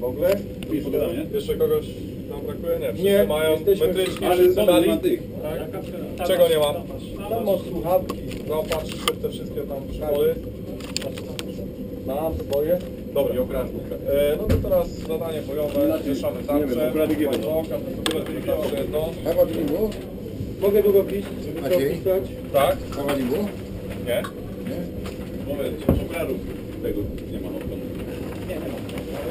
W ogóle? Jeszcze kogoś nam brakuje? Nie, wszyscy Nie, mają jesteśmy metryczki, ale wszyscy dali. tych. Tak? Czego nie mam? Tam masz słuchawki. No patrz te wszystkie tam szkoły. Mam swoje. Dobra, e, no to teraz zadanie bojowe, mieszamy tarczę, łańcucha, to tarcze jedno. Kawa? Mogę długopis, żeby to wpisać? Tak? Kawa winiło? Nie? Nie? Mówię, okularów tego nie ma Teraz nie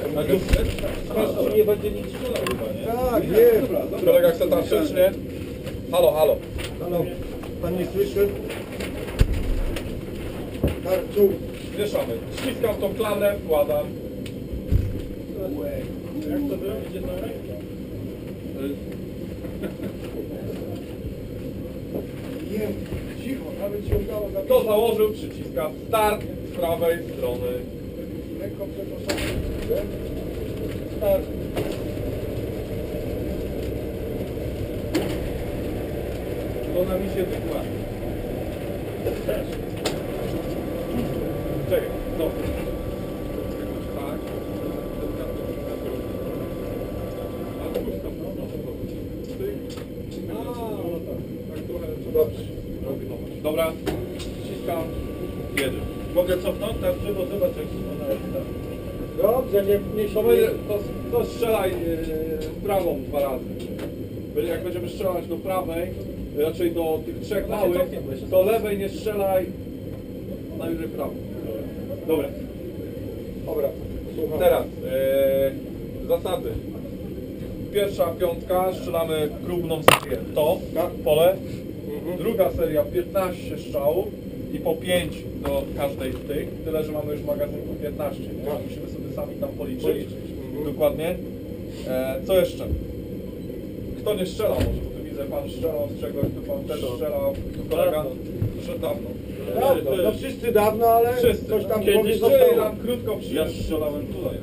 będzie nic strzelał chyba, nie? Tak, nie. Kolega chce tarczę, czy nie? Halo, halo. Halo, pan nie słyszy? Tarczu. Mieszamy. Ściskam tą klanę, wkładam. Jak to będzie na Nie, cicho, nawet się udało zapisać. Kto założył, przyciskam start z prawej strony. Lekko przepraszam. Start. To na misie wykład. Czekaj, no. Tak. A, puszczam, no, no, no. Cyk. A, no tak. Tak trochę Dobrze. Dobra, ściskam, jedzie. Mogę cofnąć? Tak, żeby zobaczyć, jak ona jest. Dobrze, nie, nie To, to, to strzelaj yy, prawą dwa razy. Będzie- Jak będziemy strzelać do prawej, raczej do tych trzech małych, to lewej nie strzelaj, najwyżej prawą. Dobra. Dobra, słucham. Teraz yy, zasady. Pierwsza piątka, strzelamy krubną serię to, Tak. pole. Mhm. Druga seria 15 strzałów i po 5 do każdej z tych. Tyle, że mamy już magazynku 15. Nie? Tak. Musimy sobie sami tam policzyć. Policzyć, mhm. Dokładnie. E, co jeszcze? Kto nie strzelał może, tu widzę pan strzelał z czegoś, tu pan też strzelał, tu kolega, że dawno. Dawno, no wszyscy dawno, ale Wszyscy. coś tam Kiedyś zostało. nam krótko przyjechać. Ja strzelałem tutaj.